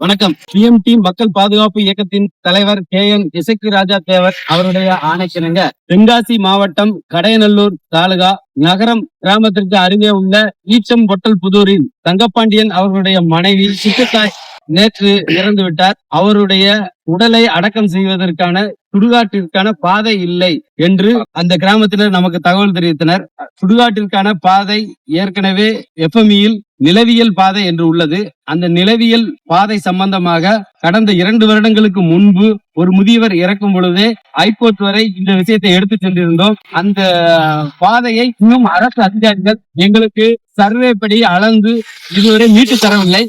வணக்கம். பிஎம்டி மக்கள் பாதுகாப்பு இயக்கத்தின் தலைவர் கே என் இசைக்கு ராஜா தேவர் அவருடைய ஆணைக்கிணங்க. தென்காசி மாவட்டம் கடையநல்லூர் தாலுகா நகரம் கிராமத்திற்கு அருகே உள்ள ஈச்சம் பொட்டல் புதூரில் தங்கப்பாண்டியன் அவர்களுடைய மனைவி சித்தத்தாய் நேற்று இறந்து விட்டார். அவருடைய உடலை அடக்கம் செய்வதற்கான சுடுகாட்டிற்கான பாதை இல்லை என்று அந்த கிராமத்தினர் நமக்கு தகவல் தெரிவித்தனர். சுடுகாட்டிற்கான பாதை ஏற்கனவே எஃப்எம்இயில் நிலவியல் பாதை என்று உள்ளது. அந்த நிலவியல் பாதை சம்பந்தமாக கடந்த இரண்டு வருடங்களுக்கு முன்பு ஒரு முதியவர் இறக்கும் பொழுதே ஹைகோர்ட் வரை இந்த விஷயத்தை எடுத்து சென்றிருந்தோம். அந்த பாதையை இன்னும் அரசு அதிகாரிகள் எங்களுக்கு சர்வே படி அளந்து இதுவரை மீட்டு தரவில்லை.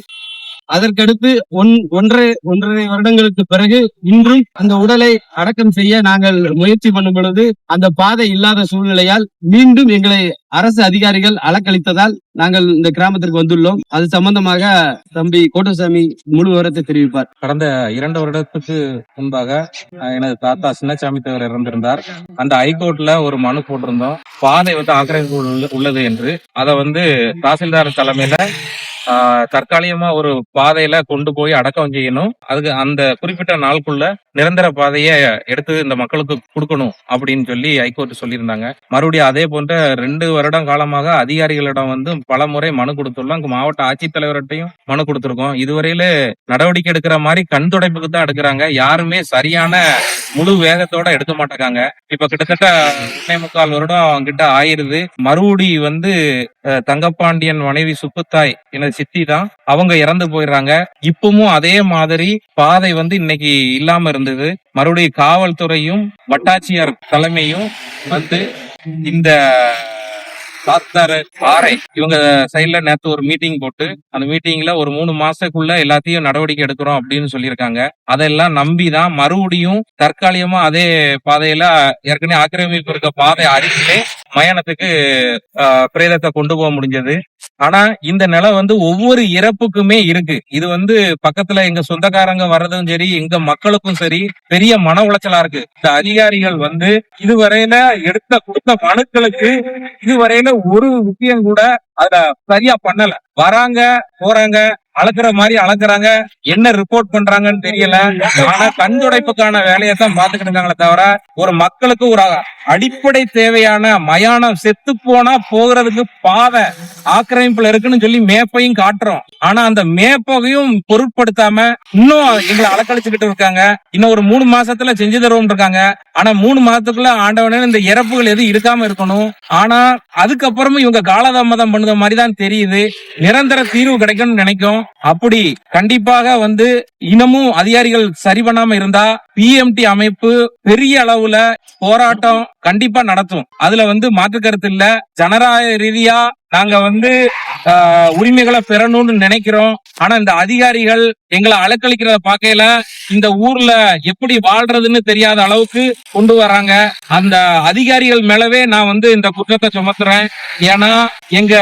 அதற்கடுத்து ஒன் ஒன்றரை ஒன்றரை வருடங்களுக்கு பிறகு இன்றும் அந்த உடலை அடக்கம் செய்ய நாங்கள் முயற்சி பண்ணும் பொழுது அந்த பாதை இல்லாத சூழ்நிலையால் மீண்டும் எங்களை அரசு அதிகாரிகள் அலக்களித்ததால் நாங்கள் இந்த கிராமத்திற்கு வந்துள்ளோம். அது சம்பந்தமாக தம்பி கோட்டசாமி முழு விவரத்தை தெரிவிப்பார். கடந்த இரண்டு வருடத்துக்கு முன்பாக எனது தாத்தா சின்னசாமி தேவர் இறந்திருந்தார். அந்த ஹைகோர்ட்ல ஒரு மனு போட்டிருந்தோம். பாதை வந்து ஆக்கிரமிப்பு உள்ளது என்று. அதை வந்து தாசில்தார் தலைமையில தற்காலிகமா ஒரு பாதையில கொண்டு போய் அடக்கம் செய்யணும். அதுக்கு அந்த குறிப்பிட்ட நாளுக்குள்ள நிரந்தர பாதையை எடுத்து இந்த மக்களுக்கு கொடுக்கணும் அப்படின்னு சொல்லி ஹைகோர்ட் சொல்லியிருந்தாங்க. மறுபடியும் அதே போன்ற ரெண்டு வருடம் காலமாக அதிகாரிகளிடம் வந்து பல முறை மனு கொடுத்துள்ளோம். இங்க மாவட்ட ஆட்சித்தலைவர்கிட்டையும் மனு கொடுத்துருக்கோம். இதுவரையில நடவடிக்கை எடுக்கிற மாதிரி கண் துடைப்புக்கு தான் எடுக்கிறாங்க. யாருமே சரியான முழு வேகத்தோட எடுக்க மாட்டேங்காங்க. இப்ப கிட்டத்தட்ட ஒன்னே முக்கால் வருடம் கிட்ட ஆயிருது. மறுபடி வந்து தங்கப்பாண்டியன் மனைவி சுப்புத்தாய் எனது சித்தி தான். அவங்க இறந்து போயிடுறாங்க. இப்பவும் அதே மாதிரி பாதை வந்து இன்னைக்கு இல்லாம இருந்தது. மறுபடியும் காவல்துறையும் வட்டாட்சியர் தலைமையும் வந்து இந்த சாத்தாரு பாறை இவங்க சைட்ல நேத்து ஒரு மீட்டிங் போட்டு அந்த மீட்டிங்ல ஒரு மூணு மாசத்துக்குள்ள எல்லாத்தையும் நடவடிக்கை எடுக்கிறோம் அப்படின்னு சொல்லியிருக்காங்க. அதெல்லாம் நம்பி தான் மறுபடியும் தற்காலிகமா அதே பாதையில ஏற்கனவே ஆக்கிரமிப்பு இருக்க பாதை அருகிலே மயானத்துக்கு ஆஹ், பிரேதத்தை கொண்டு போக முடிஞ்சது. ஆனா இந்த நிலை வந்து ஒவ்வொரு இறப்புக்குமே இருக்கு. இது வந்து பக்கத்துல எங்க சொந்தக்காரங்க வர்றதும் சரி எங்க மக்களுக்கும் சரி பெரிய மன உளைச்சலா இருக்கு. இந்த அதிகாரிகள் வந்து இதுவரையில எடுத்த கொடுத்த மனுக்களுக்கு இதுவரையில ஒரு விஷயம் கூட அதுல சரியா பண்ணல. வராங்க போறாங்க அளக்குற மாதிரி அளக்குறாங்க என்ன ரிப்போர்ட் பண்றாங்கன்னு தெரியல. ஆனா கண்துடைப்புக்கான வேலையை தான் பாத்துக்கிட்டு இருக்காங்களே தவிர ஒரு மக்களுக்கு ஒரு அடிப்படை தேவையான மயானம் செத்து போனா போகிறதுக்கு பாதை ஆக்கிரமிப்புல இருக்குன்னு சொல்லி மேப்பையும் காட்டுறோம். ஆனா அந்த மேப்பகையும் பொருட்படுத்தாம இன்னும் எங்களை அலக்கழிச்சுக்கிட்டு இருக்காங்க. இன்னும் ஒரு மூணு மாசத்துல செஞ்சு தருவோம் இருக்காங்க. ஆனா மூணு மாசத்துக்குள்ள ஆண்டவனே இந்த இறப்புகள் எதுவும் இருக்காம இருக்கணும். ஆனா அதுக்கப்புறமும் இவங்க காலதாமதம் பண்ணுற மாதிரி தான் தெரியுது. நிரந்தர தீர்வு கிடைக்கும்னு நினைக்கும். அப்படி கண்டிப்பாக வந்து இன்னமும் அதிகாரிகள் சரி பண்ணாம இருந்தா பிஎம்டி அமைப்பு பெரிய அளவுல போராட்டம் கண்டிப்பா நடத்தும். அதுல வந்து மாற்று கருத்து இல்ல. ஜனநாயக ரீதியா நாங்க வந்து ஆஹ், உரிமைகளை பெறணும்னு நினைக்கிறோம். ஆனா இந்த அதிகாரிகள் எங்களை அலக்களிக்கிறத பார்க்கையில இந்த ஊர்ல எப்படி வாழ்றதுன்னு தெரியாத அளவுக்கு கொண்டு வராங்க. அந்த அதிகாரிகள் மேலவே நான் வந்து இந்த குற்றத்தை சுமத்துறேன். ஏன்னா எங்க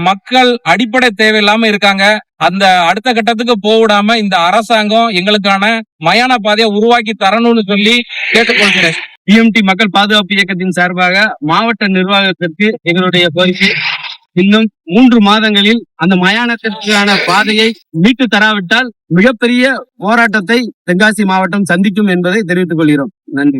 மக்கள் அடிப்படை தேவையில்லாம இருக்காங்க. அந்த அடுத்த கட்டத்துக்கு போவிடாம இந்த அரசாங்கம் எங்களுக்கான மயான பாதையை உருவாக்கி தரணும்னு சொல்லி கேட்டுக்கொள்கிறேன். பிஎம்டி மக்கள் பாதுகாப்பு இயக்கத்தின் சார்பாக மாவட்ட நிர்வாகத்திற்கு எங்களுடைய கோரிக்கை. இன்னும் மூன்று மாதங்களில் அந்த மயானத்திற்கான பாதையை மீட்டு தராவிட்டால் மிகப்பெரிய போராட்டத்தை தென்காசி மாவட்டம் சந்திக்கும் என்பதை தெரிவித்துக் கொள்கிறோம். நன்றி.